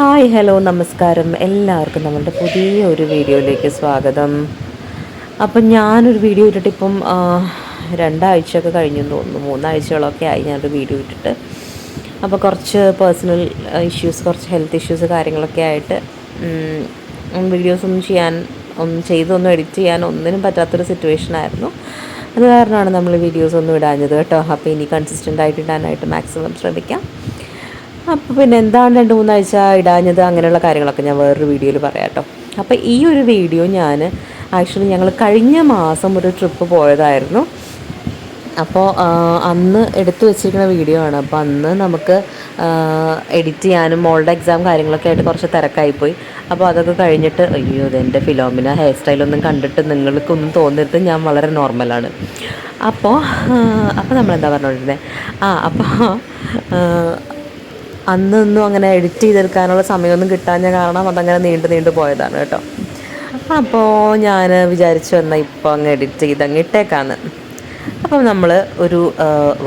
Hi hello നമസ്കാരം. എല്ലാവർക്കും നമ്മളുടെ പുതിയ ഒരു വീഡിയോയിലേക്ക് സ്വാഗതം. അപ്പം ഞാനൊരു വീഡിയോ ഇട്ടിട്ട് ഇപ്പം രണ്ടാഴ്ച രണ്ടാഴ്ചയൊക്കെ കഴിഞ്ഞു തോന്നുന്നു. മൂന്നാഴ്ചകളൊക്കെ ആയി ഞാനൊരു വീഡിയോ ഇട്ടിട്ട്. അപ്പോൾ കുറച്ച് പേഴ്സണൽ ഇഷ്യൂസ് കുറച്ച് ഹെൽത്ത് ഇഷ്യൂസ് കാര്യങ്ങളൊക്കെ ആയിട്ട് വീഡിയോസ് ഒന്നും ചെയ്യാൻ ഒന്നും ചെയ്തൊന്നും എഡിറ്റ് ചെയ്യാൻ ഒന്നിനും പറ്റാത്തൊരു സിറ്റുവേഷൻ ആയിരുന്നു. അത് കാരണമാണ് നമ്മൾ വീഡിയോസ് ഒന്നും ഇടാഞ്ഞത് കേട്ടോ. അപ്പോൾ ഇനി കൺസിസ്റ്റന്റ് ആയിട്ട് ഇടാനായിട്ട് മാക്സിമം ശ്രമിക്കാം. അപ്പോൾ പിന്നെ എന്താണ് രണ്ട് മൂന്നാഴ്ച ഇടാഞ്ഞത് അങ്ങനെയുള്ള കാര്യങ്ങളൊക്കെ ഞാൻ വേറൊരു വീഡിയോയിൽ പറയാം കേട്ടോ. അപ്പോൾ ഈ ഒരു വീഡിയോ ഞാൻ ആക്ച്വലി ഞങ്ങൾ കഴിഞ്ഞ മാസം ഒരു ട്രിപ്പ് പോയതായിരുന്നു. അപ്പോൾ അന്ന് എടുത്തു വെച്ചിരിക്കുന്ന വീഡിയോ ആണ്. അപ്പോൾ അന്ന് നമുക്ക് എഡിറ്റ് ചെയ്യാനും മോളുടെ എക്സാം കാര്യങ്ങളൊക്കെ ആയിട്ട് കുറച്ച് തിരക്കായിപ്പോയി അപ്പോൾ അതൊക്കെ കഴിഞ്ഞിട്ട് അയ്യോ ഇതെന്റെ ഫിലോമിന ഹെയർ സ്റ്റൈലൊന്നും കണ്ടിട്ട് നിങ്ങൾക്കൊന്നും തോന്നരുത്. ഞാൻ വളരെ നോർമലാണ് അപ്പോൾ അപ്പോൾ നമ്മളെന്താ പറഞ്ഞുകൊണ്ടിരുന്നത് ആ അപ്പോൾ അന്നൊന്നും അങ്ങനെ എഡിറ്റ് ചെയ്തെടുക്കാനുള്ള സമയമൊന്നും കിട്ടാഞ്ഞ കാരണം അതങ്ങനെ നീണ്ടു നീണ്ടു പോയതാണ് കേട്ടോ. അപ്പോൾ ഞാൻ വിചാരിച്ചു എന്നാൽ ഇപ്പോൾ അങ്ങ് എഡിറ്റ് ചെയ്ത് അങ്ങ് ഇട്ടേക്കാന്ന്. അപ്പം നമ്മൾ ഒരു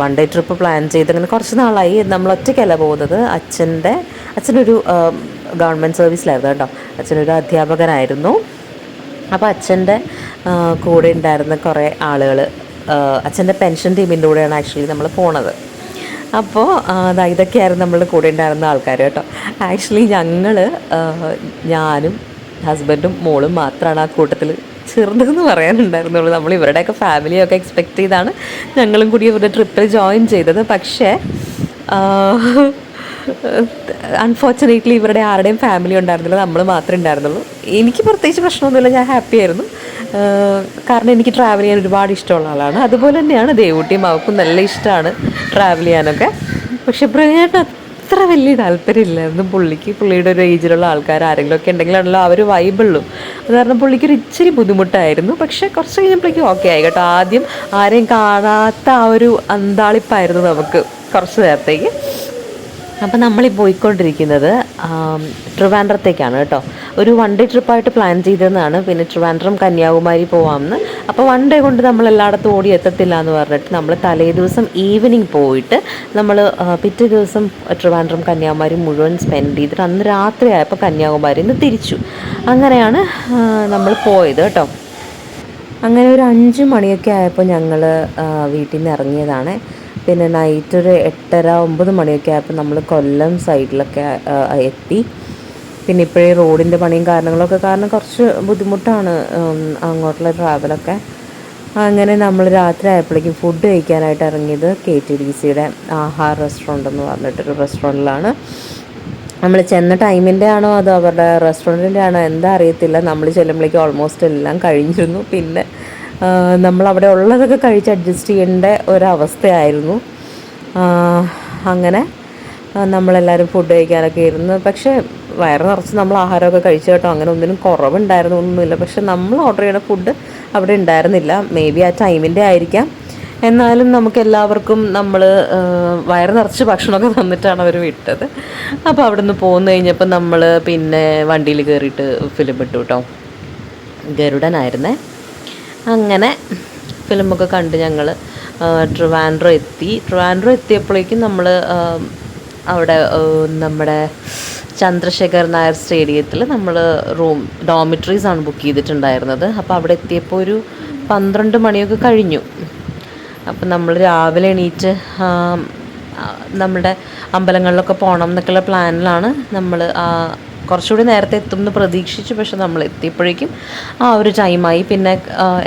വൺ ഡേ ട്രിപ്പ് പ്ലാൻ ചെയ്ത് അങ്ങനെ കുറച്ച് നാളായി. നമ്മൾ ഒറ്റയ്ക്കല്ല പോകുന്നത്. അച്ഛന്റെ അച്ഛനൊരു ഗവൺമെന്റ് സർവീസിലായിരുന്നു കേട്ടോ. അച്ഛനൊരു അധ്യാപകനായിരുന്നു. അപ്പോൾ അച്ഛന്റെ കൂടെ ഉണ്ടായിരുന്ന കുറേ ആളുകൾ അച്ഛന്റെ പെൻഷൻ ടീമിന്റെ കൂടെയാണ് ആക്ച്വലി നമ്മൾ പോണത്. അപ്പോൾ അതാ ഇതൊക്കെയായിരുന്നു നമ്മൾ കൂടെ ഉണ്ടായിരുന്ന ആൾക്കാർ കേട്ടോ. ആക്ച്വലി ഞങ്ങൾ ഞാനും ഹസ്ബൻഡും മോളും മാത്രമാണ് ആ കൂട്ടത്തിൽ ചെറുതെന്ന് പറയാനുണ്ടായിരുന്നുള്ളൂ. നമ്മൾ ഇവരുടെയൊക്കെ ഫാമിലിയൊക്കെ എക്സ്പെക്റ്റ് ചെയ്താണ് ഞങ്ങളും കൂടി ഇവരുടെ ട്രിപ്പിൽ ജോയിൻ ചെയ്തത്. പക്ഷേ അൺഫോർച്ചുനേറ്റ്ലി ഇവരുടെ ആരുടെയും ഫാമിലി ഉണ്ടായിരുന്നില്ല. നമ്മൾ മാത്രമേ ഉണ്ടായിരുന്നുള്ളൂ. എനിക്ക് പ്രത്യേകിച്ച് പ്രശ്നമൊന്നുമില്ല. ഞാൻ ഹാപ്പി ആയിരുന്നു. കാരണം എനിക്ക് ട്രാവൽ ചെയ്യാൻ ഒരുപാട് ഇഷ്ടമുള്ള ആളാണ്. അതുപോലെ തന്നെയാണ് ദേവൂട്ടിയും അവൾക്കും നല്ല ഇഷ്ടമാണ് ട്രാവൽ ചെയ്യാനൊക്കെ. പക്ഷെ പ്രേയേട്ടൻ അത്ര വലിയ താല്പര്യമില്ലായിരുന്നു പുള്ളിക്ക് പുള്ളിയുടെ ഒരു ഏജിലുള്ള ആൾക്കാർ ആരെങ്കിലും ഒക്കെ ഉണ്ടെങ്കിലാണല്ലോ അവർ വൈബുള്ളൂ അത് കാരണം പുള്ളിക്ക് ഒരു ഇച്ചിരി ബുദ്ധിമുട്ടായിരുന്നു. പക്ഷേ കുറച്ച് കഴിഞ്ഞപ്പോഴേക്കും ഓക്കെ ആയി കേട്ടോ. ആദ്യം ആരെയും കാണാത്ത ആ ഒരു അന്താളിപ്പായിരുന്നു നമുക്ക് കുറച്ച് നേരത്തേക്ക്. അപ്പം നമ്മൾ ഈ പോയിക്കൊണ്ടിരിക്കുന്നത് ട്രിവാൻഡ്രത്തേക്കാണ് കേട്ടോ. ഒരു വൺ ഡേ ട്രിപ്പായിട്ട് പ്ലാൻ ചെയ്തതെന്നാണ്. പിന്നെ ട്രിവാൻഡ്രം കന്യാകുമാരി പോവാമെന്ന്. അപ്പോൾ വൺ ഡേ കൊണ്ട് നമ്മൾ എല്ലായിടത്തും ഓടി എത്തത്തില്ല എന്ന് പറഞ്ഞിട്ട് നമ്മൾ തലേ ദിവസം ഈവനിങ് പോയിട്ട് നമ്മൾ പിറ്റേ ദിവസം ട്രിവാൻഡ്രം കന്യാകുമാരി മുഴുവൻ സ്പെൻഡ് ചെയ്തിട്ട് അന്ന് രാത്രി ആയപ്പോൾ കന്യാകുമാരിയിൽ നിന്ന് തിരിച്ചു. അങ്ങനെയാണ് നമ്മൾ പോയത് കേട്ടോ. അങ്ങനെ ഒരു അഞ്ച് മണിയൊക്കെ ആയപ്പോൾ ഞങ്ങൾ വീട്ടിൽ നിന്ന് ഇറങ്ങിയതാണ്. പിന്നെ നൈറ്റ് ഒരു എട്ടര ഒമ്പത് മണിയൊക്കെ ആയപ്പോൾ നമ്മൾ കൊല്ലം സൈഡിലൊക്കെ എത്തി. പിന്നെ ഇപ്പോഴേ റോഡിന്റെ പണിയും കാരണങ്ങളൊക്കെ കാരണം കുറച്ച് ബുദ്ധിമുട്ടാണ് അങ്ങോട്ടുള്ള ട്രാവലൊക്കെ അങ്ങനെ നമ്മൾ രാത്രി ആയപ്പോഴേക്കും ഫുഡ് കഴിക്കാനായിട്ട് ഇറങ്ങിയത് കെ ടി ഡി സിയുടെ ആഹാർ റെസ്റ്റോറന്റ് എന്ന് പറഞ്ഞിട്ടൊരു റെസ്റ്റോറന്റിലാണ് നമ്മൾ ചെന്ന ടൈമിന്റെ ആണോ അതോ അവരുടെ റെസ്റ്റോറന്റിന്റെ ആണോ എന്താ അറിയത്തില്ല. നമ്മൾ ചെല്ലുമ്പോഴേക്കും ഓൾമോസ്റ്റ് എല്ലാം കഴിഞ്ഞിരുന്നു. പിന്നെ നമ്മൾ അവിടെ ഉള്ളതൊക്കെ കഴിച്ച് അഡ്ജസ്റ്റ് ചെയ്യേണ്ട ഒരവസ്ഥയായിരുന്നു. അങ്ങനെ നമ്മളെല്ലാവരും ഫുഡ് കഴിക്കാനൊക്കെ ഇരുന്ന്. പക്ഷേ വയറ് നിറച്ച് നമ്മൾ ആഹാരമൊക്കെ കഴിച്ചു കേട്ടോ. അങ്ങനെ ഒന്നിനും കുറവുണ്ടായിരുന്നു ഒന്നുമില്ല. പക്ഷെ നമ്മൾ ഓർഡർ ചെയ്യുന്ന ഫുഡ് അവിടെ ഉണ്ടായിരുന്നില്ല. മേ ബി ആ ടൈമിന്റെ ആയിരിക്കാം. എന്നാലും നമുക്ക് എല്ലാവർക്കും നമ്മൾ വയറ് നിറച്ച് ഭക്ഷണമൊക്കെ തന്നിട്ടാണ് അവർ വിട്ടത്. അപ്പോൾ അവിടെ നിന്ന് പോന്നു കഴിഞ്ഞപ്പോൾ നമ്മൾ പിന്നെ വണ്ടിയിൽ കയറിയിട്ട് ഫിലിം ഇട്ടു കേട്ടോ. ഗരുഡനായിരുന്നേ. അങ്ങനെ ഫിലിമൊക്കെ കണ്ട് ഞങ്ങൾ ട്രിവാൻഡ്രോ എത്തി. ട്രിവാൻഡ്രോ എത്തിയപ്പോഴേക്കും നമ്മൾ അവിടെ നമ്മുടെ ചന്ദ്രശേഖർ നായർ സ്റ്റേഡിയത്തിൽ നമ്മൾ റൂം ഡോമിറ്ററീസ് ആണ് ബുക്ക് ചെയ്തിട്ടുണ്ടായിരുന്നത്. അപ്പോൾ അവിടെ എത്തിയപ്പോൾ ഒരു പന്ത്രണ്ട് മണിയൊക്കെ കഴിഞ്ഞു. അപ്പം നമ്മൾ രാവിലെ എണീറ്റ് നമ്മുടെ അമ്പലങ്ങളിലൊക്കെ പോകണം എന്നൊക്കെയുള്ള പ്ലാനിലാണ് നമ്മൾ കുറച്ചുകൂടി നേരത്തെ എത്തും എന്ന് പ്രതീക്ഷിച്ചു. പക്ഷെ നമ്മൾ എത്തിയപ്പോഴേക്കും ആ ഒരു ടൈമായി. പിന്നെ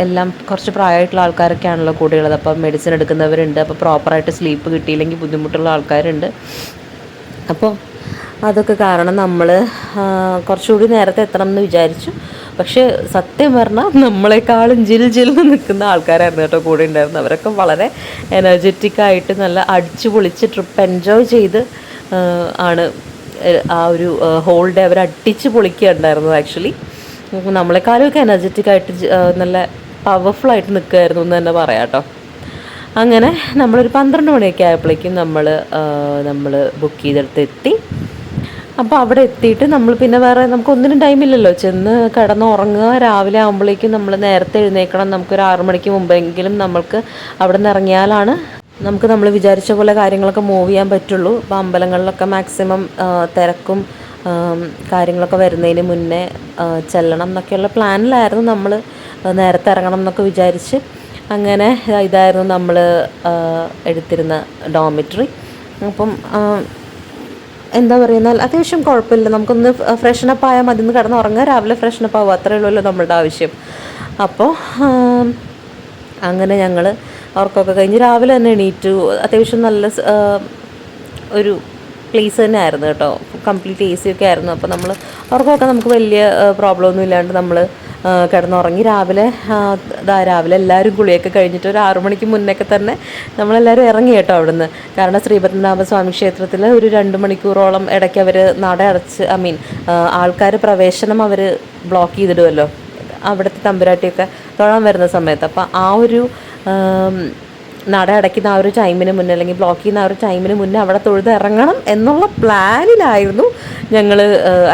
എല്ലാം കുറച്ച് പ്രായമായിട്ടുള്ള ആൾക്കാരൊക്കെയാണല്ലോ കൂടെയുള്ളത്. അപ്പോൾ മെഡിസിൻ എടുക്കുന്നവരുണ്ട്. അപ്പോൾ പ്രോപ്പറായിട്ട് സ്ലീപ്പ് കിട്ടിയില്ലെങ്കിൽ ബുദ്ധിമുട്ടുള്ള ആൾക്കാരുണ്ട്. അപ്പോൾ അതൊക്കെ കാരണം നമ്മൾ കുറച്ചുകൂടി നേരത്തെ എത്തണം എന്ന് വിചാരിച്ചു. പക്ഷേ സത്യം പറഞ്ഞാൽ നമ്മളെക്കാളും ജിൽ ജിൽ നിൽക്കുന്ന ആൾക്കാരായിരുന്നു കേട്ടോ കൂടെ ഉണ്ടായിരുന്നു അവരൊക്കെ വളരെ എനർജറ്റിക് ആയിട്ട് നല്ല അടിച്ചു പൊളിച്ച് ട്രിപ്പ് എൻജോയ് ചെയ്ത് ആണ് ആ ഒരു ഹോൾ ഡേ അവർ അടിച്ച് പൊളിക്കുകയുണ്ടായിരുന്നത് ആക്ച്വലി നമ്മളെക്കാളും ഒക്കെ എനർജറ്റിക് ആയിട്ട് നല്ല പവർഫുൾ ആയിട്ട് നിൽക്കുമായിരുന്നു എന്ന് തന്നെ പറയാം കേട്ടോ. അങ്ങനെ നമ്മളൊരു പന്ത്രണ്ട് മണിയൊക്കെ ആയപ്പോഴേക്കും നമ്മൾ നമ്മൾ ബുക്ക് ചെയ്തെടുത്ത് എത്തി. അപ്പോൾ അവിടെ എത്തിയിട്ട് നമ്മൾ പിന്നെ വേറെ നമുക്ക് ഒന്നിനും ടൈമില്ലല്ലോ ചെന്ന് കിടന്ന് ഉറങ്ങുക രാവിലെ ആകുമ്പോഴേക്കും നമ്മൾ നേരത്തെ എഴുന്നേക്കണം. നമുക്കൊരു ആറു മണിക്ക് മുമ്പെങ്കിലും നമ്മൾക്ക് അവിടെ നിന്ന് ഇറങ്ങിയാലാണ് നമുക്ക് നമ്മൾ വിചാരിച്ച പോലെ കാര്യങ്ങളൊക്കെ മൂവ് ചെയ്യാൻ പറ്റുള്ളൂ. അപ്പോൾ അമ്പലങ്ങളിലൊക്കെ മാക്സിമം തിരക്കും കാര്യങ്ങളൊക്കെ വരുന്നതിന് മുന്നേ ചെല്ലണം എന്നൊക്കെയുള്ള പ്ലാനിലായിരുന്നു നമ്മൾ നേരത്തെ ഇറങ്ങണം എന്നൊക്കെ വിചാരിച്ച്. അങ്ങനെ ഇതായിരുന്നു നമ്മൾ എടുത്തിരുന്ന ഡോമിറ്ററി. അപ്പം എന്താ പറയുന്നാൽ അത്യാവശ്യം കുഴപ്പമില്ല. നമുക്കൊന്ന് ഫ്രഷനപ്പ് ആയാൽ മതി. ഒന്ന് കിടന്ന് ഉറങ്ങുക രാവിലെ ഫ്രഷനപ്പ് ആവുക അത്രയേ ഉള്ളൂ നമ്മളുടെ ആവശ്യം. അപ്പോൾ അങ്ങനെ ഞങ്ങൾ ഉറക്കമൊക്കെ കഴിഞ്ഞ് രാവിലെ തന്നെ എണീറ്റു. അത്യാവശ്യം നല്ല ഒരു പ്ലേസ് തന്നെ ആയിരുന്നു കേട്ടോ. കംപ്ലീറ്റ് എ സി ഒക്കെ ആയിരുന്നു. അപ്പോൾ നമ്മൾ അവർക്കൊക്കെ നമുക്ക് വലിയ പ്രോബ്ലം ഒന്നും ഇല്ലാണ്ട് നമ്മൾ കിടന്നുറങ്ങി രാവിലെ രാവിലെ എല്ലാവരും കുളിയൊക്കെ കഴിഞ്ഞിട്ട് ഒരു ആറു മണിക്ക് മുന്നൊക്കെ തന്നെ നമ്മളെല്ലാവരും ഇറങ്ങി കേട്ടോ അവിടുന്ന്. കാരണം ശ്രീപത്മനാഭ സ്വാമി ക്ഷേത്രത്തിൽ ഒരു രണ്ട് മണിക്കൂറോളം ഇടയ്ക്ക് അവർ നട അടച്ച് ഐ മീൻ ആൾക്കാർ പ്രവേശനം അവർ ബ്ലോക്ക് ചെയ്തിടുമല്ലോ അവിടുത്തെ തമ്പുരാട്ടിയൊക്കെ തൊഴാൻ വരുന്ന സമയത്ത്. അപ്പോൾ ആ ഒരു നട അടയ്ക്കുന്ന ആ ഒരു ടൈമിന് മുന്നേ അല്ലെങ്കിൽ ബ്ലോക്ക് ചെയ്യുന്ന ആ ഒരു ടൈമിന് മുന്നേ അവിടെ തൊഴുത് ഇറങ്ങണം എന്നുള്ള പ്ലാനിലായിരുന്നു ഞങ്ങൾ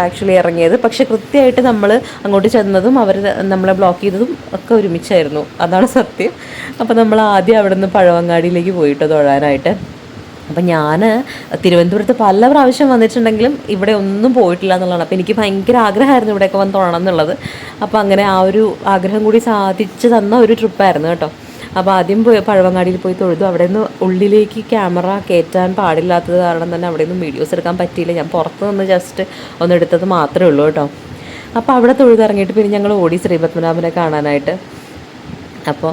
ആക്ച്വലി ഇറങ്ങിയത്. പക്ഷെ കൃത്യമായിട്ട് നമ്മൾ അങ്ങോട്ട് ചെന്നതും അവർ നമ്മളെ ബ്ലോക്ക് ചെയ്തതും ഒക്കെ ഒരുമിച്ചായിരുന്നു. അതാണ് സത്യം. അപ്പോൾ നമ്മൾ ആദ്യം അവിടെ നിന്ന് പഴവങ്ങാടിയിലേക്ക് പോയിട്ട് തൊഴാനായിട്ട്. അപ്പം ഞാൻ തിരുവനന്തപുരത്ത് പല പ്രാവശ്യം വന്നിട്ടുണ്ടെങ്കിലും ഇവിടെ ഒന്നും പോയിട്ടില്ല എന്നുള്ളതാണ്. അപ്പോൾ എനിക്ക് ഭയങ്കര ആഗ്രഹമായിരുന്നു ഇവിടെയൊക്കെ വന്ന് തൊഴണം എന്നുള്ളത്. അപ്പോൾ അങ്ങനെ ആ ഒരു ആഗ്രഹം കൂടി സാധിച്ചു തന്ന ഒരു ട്രിപ്പായിരുന്നു കേട്ടോ. അപ്പോൾ ആദ്യം പഴവങ്ങാടിയിൽ പോയി തൊഴുതു. അവിടെ നിന്ന് ഉള്ളിലേക്ക് ക്യാമറ കയറ്റാൻ പാടില്ലാത്തത് കാരണം തന്നെ അവിടെ നിന്നും വീഡിയോസ് എടുക്കാൻ പറ്റിയില്ല. ഞാൻ പുറത്ത് നിന്ന് ജസ്റ്റ് ഒന്ന് എടുത്തത് മാത്രമേ ഉള്ളൂ കേട്ടോ. അപ്പോൾ അവിടെ തൊഴുതിറങ്ങിയിട്ട് പിന്നെ ഞങ്ങൾ ഓടി ശ്രീപത്മനാഭനെ കാണാനായിട്ട്. അപ്പോൾ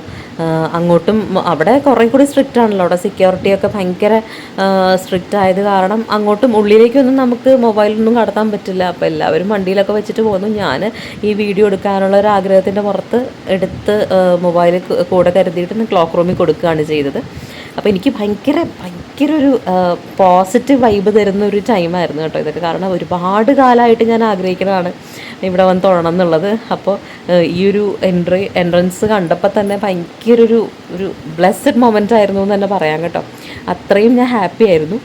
അങ്ങോട്ടും അവിടെ കുറേ കൂടി സ്ട്രിക്റ്റ് ആണല്ലോ. അവിടെ സെക്യൂരിറ്റിയൊക്കെ ഭയങ്കര സ്ട്രിക്റ്റ് ആയത് കാരണം അങ്ങോട്ടും ഉള്ളിലേക്കൊന്നും നമുക്ക് മൊബൈലൊന്നും കടത്താൻ പറ്റില്ല. അപ്പോൾ എല്ലാവരും വണ്ടിയിലൊക്കെ വെച്ചിട്ട് പോകുന്നു. ഞാൻ ഈ വീഡിയോ എടുക്കാനുള്ള ഒരു ആഗ്രഹത്തിന്റെ പുറത്ത് എടുത്ത് മൊബൈൽ കൂടെ കരുതിയിട്ട് ക്ലോക്ക് റൂമിൽ കൊടുക്കുകയാണ് ചെയ്തത്. അപ്പോൾ എനിക്ക് ഭയങ്കര ഭയങ്കര ഒരു പോസിറ്റീവ് വൈബ് തരുന്ന ഒരു ടൈമായിരുന്നു കേട്ടോ ഇതൊക്കെ. കാരണം ഒരുപാട് കാലമായിട്ട് ഞാൻ ആഗ്രഹിക്കുന്നതാണ് ഇവിടെ വന്ന് തൊഴണം എന്നുള്ളത്. അപ്പോൾ ഈ ഒരു എൻട്രി എൻട്രൻസ് കണ്ടപ്പോൾ തന്നെ ഭയങ്കര ഒരു ഒരു ബ്ലെസ്ഡ് മൊമെന്റ് ആയിരുന്നു എന്ന് തന്നെ പറയാം കേട്ടോ. അത്രയും ഞാൻ ഹാപ്പി ആയിരുന്നു.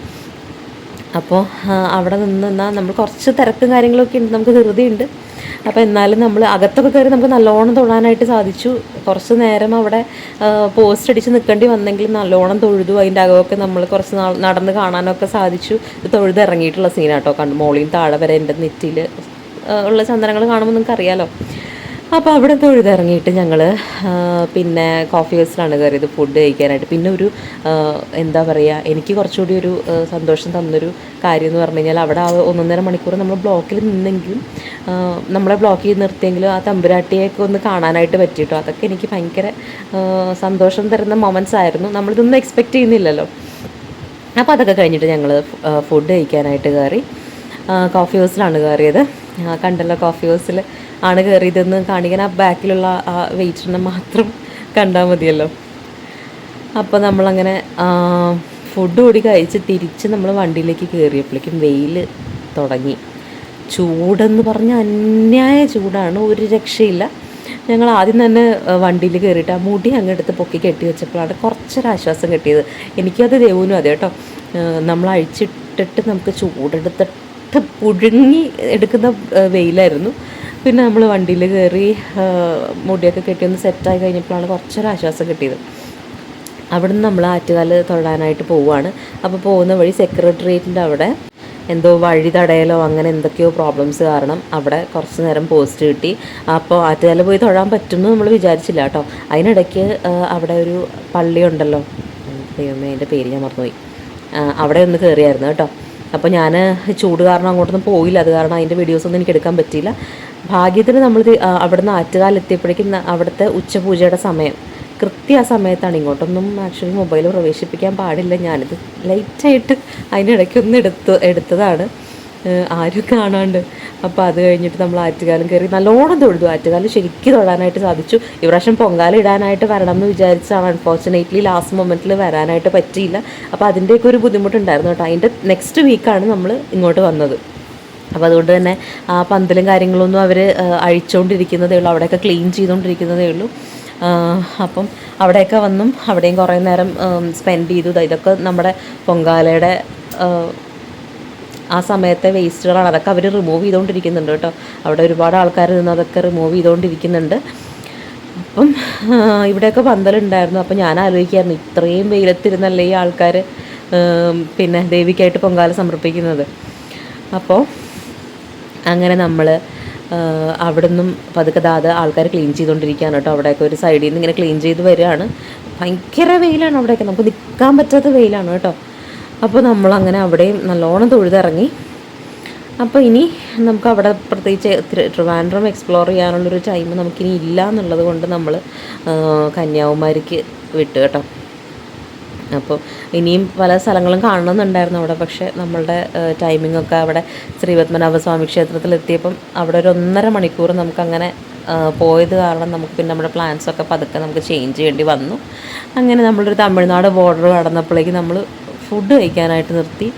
അപ്പോൾ അവിടെ നിന്ന് നിന്നാൽ നമ്മൾ കുറച്ച് തിരക്കും കാര്യങ്ങളൊക്കെ ഉണ്ട് നമുക്ക് ധൃതിയുണ്ട്. അപ്പോൾ എന്നാലും നമ്മൾ അകത്തൊക്കെ കയറി നമുക്ക് നല്ലോണം തൊഴാനായിട്ട് സാധിച്ചു. കുറച്ച് നേരം അവിടെ പോസ്റ്റ് അടിച്ച് നിൽക്കേണ്ടി വന്നെങ്കിലും നല്ലോണം തൊഴുതു അതിന്റെ അകമൊക്കെ നമ്മൾ കുറച്ച് നടന്ന് കാണാനൊക്കെ സാധിച്ചു. തൊഴുത് ഇറങ്ങിയിട്ടുള്ള സീനാട്ടോ കണ്ടു. മോളിയും താഴെ വരെ എന്റെ നെറ്റിയിൽ ഉള്ള ചന്ദനങ്ങൾ കാണുമ്പോൾ നിങ്ങൾക്ക് അറിയാലോ അപ്പോൾ അവിടെ തൊഴുതിറങ്ങിയിട്ട് ഞങ്ങൾ പിന്നെ കോഫി ഹൗസിലാണ് കയറിയത് ഫുഡ് കഴിക്കാനായിട്ട്. പിന്നെ ഒരു എന്താ പറയുക എനിക്ക് കുറച്ചുകൂടി ഒരു സന്തോഷം തന്നൊരു കാര്യം എന്ന് പറഞ്ഞു കഴിഞ്ഞാൽ അവിടെ ഒന്നൊന്നര മണിക്കൂർ നമ്മൾ ബ്ലോക്കിൽ നിന്നെങ്കിലും നമ്മളെ ബ്ലോക്ക് നിർത്തിയെങ്കിലും ആ തമ്പുരാട്ടിയൊക്കെ ഒന്ന് കാണാനായിട്ട് പറ്റിയിട്ടോ? അതൊക്കെ എനിക്ക് ഭയങ്കര സന്തോഷം തരുന്ന മൊമെന്റ്സ് ആയിരുന്നു. നമ്മളിതൊന്നും എക്സ്പെക്റ്റ് ചെയ്യുന്നില്ലല്ലോ. അപ്പോൾ അതൊക്കെ കഴിഞ്ഞിട്ട് ഞങ്ങൾ ഫുഡ് കഴിക്കാനായിട്ട് കയറി കോഫി ഹൗസിലാണ് കയറിയത് കണ്ടല്ലോ കോഫി ഹൗസിൽ ആണ് കയറിയതെന്ന് കാണിക്കാൻ ആ ബാക്കിലുള്ള ആ വെയിറ്ററിനെ മാത്രം കണ്ടാൽ മതിയല്ലോ. അപ്പോൾ നമ്മളങ്ങനെ ഫുഡ് കൂടി കഴിച്ച് തിരിച്ച് നമ്മൾ വണ്ടിയിലേക്ക് കയറിയപ്പോഴേക്കും വെയിൽ തുടങ്ങി. ചൂടെന്ന് പറഞ്ഞാൽ അന്യായ ചൂടാണ് ഒരു രക്ഷയില്ല. ഞങ്ങൾ ആദ്യം തന്നെ വണ്ടിയിൽ കയറിയിട്ട് ആ മുടി അങ്ങെടുത്ത് പൊക്കി കെട്ടി വെച്ചപ്പോഴാണ് കുറച്ചൊരാശ്വാസം കിട്ടിയത്. എനിക്കത് ദേവനും അതെ കേട്ടോ. നമ്മൾ അഴിച്ചിട്ടിട്ട് നമുക്ക് ചൂടെടുത്തിട്ട് പുഴുങ്ങി എടുക്കുന്ന വെയിലായിരുന്നു. പിന്നെ നമ്മൾ വണ്ടിയിൽ കയറി മുടിയൊക്കെ കെട്ടി ഒന്ന് സെറ്റായി കഴിഞ്ഞപ്പോഴാണ് കുറച്ചൊരു ആശ്വാസം കിട്ടിയത്. അവിടുന്ന് നമ്മൾ ആറ്റുകാൽ തൊഴാനായിട്ട് പോവുകയാണ് അപ്പോൾ പോകുന്ന വഴി സെക്രട്ടേറിയറ്റിന്റെ അവിടെ എന്തോ വഴി തടയലോ അങ്ങനെ എന്തൊക്കെയോ പ്രോബ്ലംസ് കാരണം അവിടെ കുറച്ച് നേരം പോസ്റ്റ് കിട്ടി. അപ്പോൾ ആറ്റുകാൽ പോയി തൊഴാൻ പറ്റുമെന്ന് നമ്മൾ വിചാരിച്ചില്ല കേട്ടോ. അതിനിടയ്ക്ക് അവിടെ ഒരു പള്ളി ഉണ്ടല്ലോ ദൈവമേ അതിന്റെ പേര് ഞാൻ മറന്നുപോയി. അവിടെ ഒന്ന് കയറിയായിരുന്നു കേട്ടോ. അപ്പോൾ ഞാൻ ചൂട് കാരണം അങ്ങോട്ടൊന്നും പോയില്ല. അത് കാരണം അതിന്റെ വീഡിയോസൊന്നും എനിക്ക് എടുക്കാൻ പറ്റിയില്ല. ഭാഗ്യത്തിന് നമ്മൾ അവിടുന്ന് ആറ്റുകാലെത്തിയപ്പോഴേക്കും അവിടുത്തെ ഉച്ചപൂജയുടെ സമയം. കൃത്യ ആ സമയത്താണ് ഇങ്ങോട്ടൊന്നും ആക്ച്വലി മൊബൈൽ പ്രവേശിപ്പിക്കാൻ പാടില്ല. ഞാനിത് ലൈറ്റായിട്ട് അതിനിടയ്ക്കൊന്ന് എടുത്ത് എടുത്തതാണ്. ആരും കാണാണ്ട്. അപ്പോൾ അത് കഴിഞ്ഞിട്ട് നമ്മൾ ആറ്റുകാലം കയറി നല്ലോണം തൊഴുതു. ആറ്റുകാലം ശരിക്കും തൊഴാനായിട്ട് സാധിച്ചു. ഈ പ്രാവശ്യം പൊങ്കാല ഇടാനായിട്ട് വരണം എന്ന് വിചാരിച്ചാണ് അൺഫോർച്ചുനേറ്റ്ലി ലാസ്റ്റ് മൊമെന്റിൽ വരാനായിട്ട് പറ്റിയില്ല. അപ്പോൾ അതിന്റെയൊക്കെ ഒരു ബുദ്ധിമുട്ടുണ്ടായിരുന്നു കേട്ടോ. അതിന്റെ നെക്സ്റ്റ് വീക്കാണ് നമ്മൾ ഇങ്ങോട്ട് വന്നത്. അപ്പോൾ അതുകൊണ്ട് തന്നെ ആ പന്തലും കാര്യങ്ങളൊന്നും അവർ അഴിച്ചുകൊണ്ടിരിക്കുന്നതേ ഉള്ളൂ. അവിടെയൊക്കെ ക്ലീൻ ചെയ്തുകൊണ്ടിരിക്കുന്നതേ ഉള്ളൂ. അപ്പം അവിടെയൊക്കെ വന്നും. അവിടെയും കുറേ നേരം സ്പെൻഡ് ചെയ്തു. ഇതൊക്കെ നമ്മുടെ പൊങ്കാലയുടെ ആ, സമയത്തെ വേസ്റ്റുകളാണ്. അതൊക്കെ അവർ റിമൂവ് ചെയ്തുകൊണ്ടിരിക്കുന്നുണ്ട് കേട്ടോ. അവിടെ ഒരുപാട് ആൾക്കാർ നിന്ന് അതൊക്കെ റിമൂവ് ചെയ്തുകൊണ്ടിരിക്കുന്നുണ്ട് അപ്പം ഇവിടെയൊക്കെ പന്തലുണ്ടായിരുന്നു. അപ്പം ഞാൻ ആലോചിക്കായിരുന്നു ഇത്രയും വെയിലത്തിരുന്നല്ലേ ഈ ആൾക്കാർ പിന്നെ ദേവിക്കായിട്ട് പൊങ്കാല സമർപ്പിക്കുന്നത്. അപ്പോൾ അങ്ങനെ നമ്മൾ അവിടെ നിന്നും പതുക്കെ ദാത് ആൾക്കാർ ക്ലീൻ ചെയ്തുകൊണ്ടിരിക്കുകയാണ് കേട്ടോ. അവിടെയൊക്കെ ഒരു സൈഡിൽ നിന്ന് ഇങ്ങനെ ക്ലീൻ ചെയ്ത് വരികയാണ്. ഭയങ്കര വെയിലാണ് അവിടെയൊക്കെ. നമുക്ക് നിൽക്കാൻ പറ്റാത്ത വെയിലാണ് കേട്ടോ. അപ്പോൾ നമ്മളങ്ങനെ അവിടെയും നല്ലോണം തൊഴുതിറങ്ങി. അപ്പോൾ ഇനി നമുക്ക് അവിടെ പ്രത്യേകിച്ച് ട്രിവാൻഡ്രം എക്സ്പ്ലോർ ചെയ്യാനുള്ളൊരു ടൈം നമുക്കിനി ഇല്ല എന്നുള്ളത് കൊണ്ട് നമ്മൾ കന്യാകുമാരിക്ക് വിട്ടു കേട്ടോ. അപ്പോൾ ഇനിയും പല സ്ഥലങ്ങളും കാണണമെന്നുണ്ടായിരുന്നു അവിടെ. പക്ഷേ നമ്മളുടെ ടൈമിംഗ് ഒക്കെ അവിടെ ശ്രീപത്മനാഭസ്വാമി ക്ഷേത്രത്തിൽ എത്തിയപ്പം അവിടെ ഒരു ഒന്നര മണിക്കൂർ നമുക്കങ്ങനെ പോയത് കാരണം നമുക്ക് പിന്നെ നമ്മുടെ പ്ലാൻസൊക്കെ പതുക്കെ നമുക്ക് ചേഞ്ച് ചെയ്യേണ്ടി വന്നു. അങ്ങനെ നമ്മളൊരു തമിഴ്നാട് ബോർഡർ കടന്നപ്പോഴേക്ക് നമ്മൾ ഫുഡ് കഴിക്കാനായിട്ട് നിർത്തി.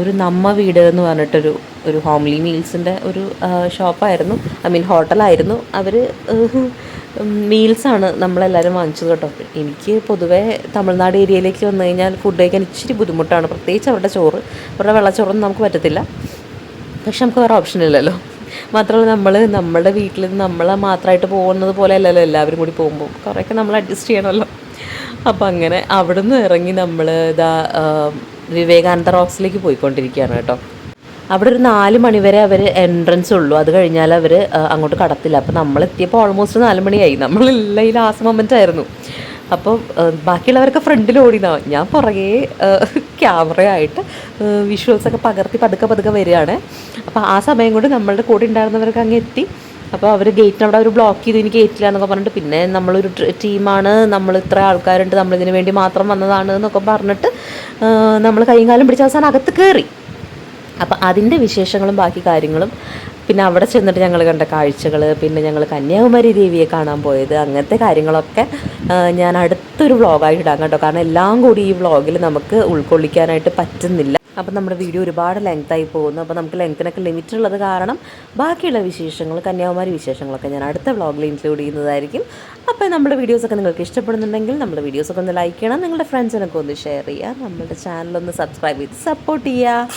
ഒരു നമ്മ വീട് എന്ന് പറഞ്ഞിട്ടൊരു ഒരു ഹോംലി മീൽസിന്റെ ഒരു ഷോപ്പായിരുന്നു. I mean ഹോട്ടലായിരുന്നു. അവർ മീൽസാണ് നമ്മളെല്ലാവരും വാങ്ങിച്ചത് കേട്ടോ. എനിക്ക് പൊതുവേ തമിഴ്നാട് ഏരിയയിലേക്ക് വന്നു കഴിഞ്ഞാൽ ഫുഡ് കഴിക്കാൻ ഇച്ചിരി ബുദ്ധിമുട്ടാണ്. പ്രത്യേകിച്ച് അവരുടെ ചോറ്. അവരുടെ വെള്ളച്ചോറൊന്നും നമുക്ക് പറ്റത്തില്ല. പക്ഷെ നമുക്ക് വേറെ ഓപ്ഷൻ ഇല്ലല്ലോ. മാത്രമല്ല നമ്മൾ നമ്മുടെ വീട്ടിൽ നമ്മളെ മാത്രമായിട്ട് പോകുന്നത് പോലെ അല്ലല്ലോ എല്ലാവരും കൂടി പോകുമ്പോൾ. കുറേയൊക്കെ നമ്മൾ അഡ്ജസ്റ്റ് ചെയ്യണമല്ലോ. അപ്പോൾ അങ്ങനെ അവിടെ നിന്ന് ഇറങ്ങി നമ്മൾ ഇതാ വിവേകാനന്ദ റോക്സിലേക്ക് പോയിക്കൊണ്ടിരിക്കുകയാണ് കേട്ടോ. അവിടെ ഒരു നാല് മണിവരെ അവർ എൻട്രൻസ് ഉള്ളൂ. അത് കഴിഞ്ഞാൽ അവർ അങ്ങോട്ട് കടത്തില്ല. അപ്പോൾ നമ്മൾ എത്തിയപ്പോൾ ഓൾമോസ്റ്റ് നാല് മണിയായി നമ്മളെല്ലാം ഈ ലാസ്റ്റ് മൊമെന്റ് ആയിരുന്നു. അപ്പോൾ ബാക്കിയുള്ളവരൊക്കെ ഫ്രണ്ടിൽ ഓടിനാവും ഞാൻ പുറകെ ക്യാമറയായിട്ട് വിഷ്വൽസൊക്കെ പകർത്തി പതുക്കെ പതുക്കെ വരികയാണ്. അപ്പോൾ ആ സമയം കൊണ്ട് നമ്മളുടെ കൂടെ ഉണ്ടായിരുന്നവർക്ക് അങ്ങ് എത്തി. അപ്പോൾ അവർ ഗേറ്റിന് അവിടെ ഒരു ബ്ലോക്ക് ചെയ്തു എനിക്ക് കയറ്റില്ല എന്നൊക്കെ പറഞ്ഞിട്ട് പിന്നെ നമ്മളൊരു ടീമാണ് നമ്മൾ ഇത്ര ആൾക്കാരുണ്ട്. നമ്മളിതിന് വേണ്ടി മാത്രം വന്നതാണ് എന്നൊക്കെ പറഞ്ഞിട്ട് നമ്മൾ കൈയും കാലം പിടിച്ച അവസാനം അകത്ത് കയറി അപ്പം അതിന്റെ വിശേഷങ്ങളും ബാക്കി കാര്യങ്ങളും പിന്നെ അവിടെ ചെന്നിട്ട് ഞങ്ങൾ കണ്ട കാഴ്ചകൾ പിന്നെ ഞങ്ങൾ കന്യാകുമാരി ദേവിയെ കാണാൻ പോയത് അങ്ങനത്തെ കാര്യങ്ങളൊക്കെ ഞാൻ അടുത്തൊരു വ്ളോഗായിട്ട് ഇടാം കേട്ടോ കാരണം എല്ലാം കൂടി ഈ വ്ളോഗിൽ നമുക്ക് ഉൾക്കൊള്ളിക്കാനായിട്ട് പറ്റുന്നില്ല. അപ്പം നമ്മുടെ വീഡിയോ ഒരുപാട് ലെങ്തായി പോകുന്നു. അപ്പോൾ നമുക്ക് ലെങ്ത്തിനൊക്കെ ലിമിറ്റ് ഉള്ളത് കാരണം ബാക്കിയുള്ള വിശേഷങ്ങൾ കന്യാകുമാരി വിശേഷങ്ങളൊക്കെ ഞാൻ അടുത്ത വ്ളോഗിൽ ഇൻക്ലൂഡ് ചെയ്യുന്നതായിരിക്കും. അപ്പോൾ നമ്മുടെ വീഡിയോസൊക്കെ നിങ്ങൾക്ക് ഇഷ്ടപ്പെടുന്നുണ്ടെങ്കിൽ നമ്മുടെ വീഡിയോസൊക്കെ ഒന്ന് ലൈക്ക് ചെയ്യണം. നിങ്ങളുടെ ഫ്രണ്ട്സിനൊക്കെ ഒന്ന് ഷെയർ ചെയ്യുക. നമ്മുടെ ചാനലൊന്ന് സബ്സ്ക്രൈബ് ചെയ്ത് സപ്പോർട്ട് ചെയ്യുക.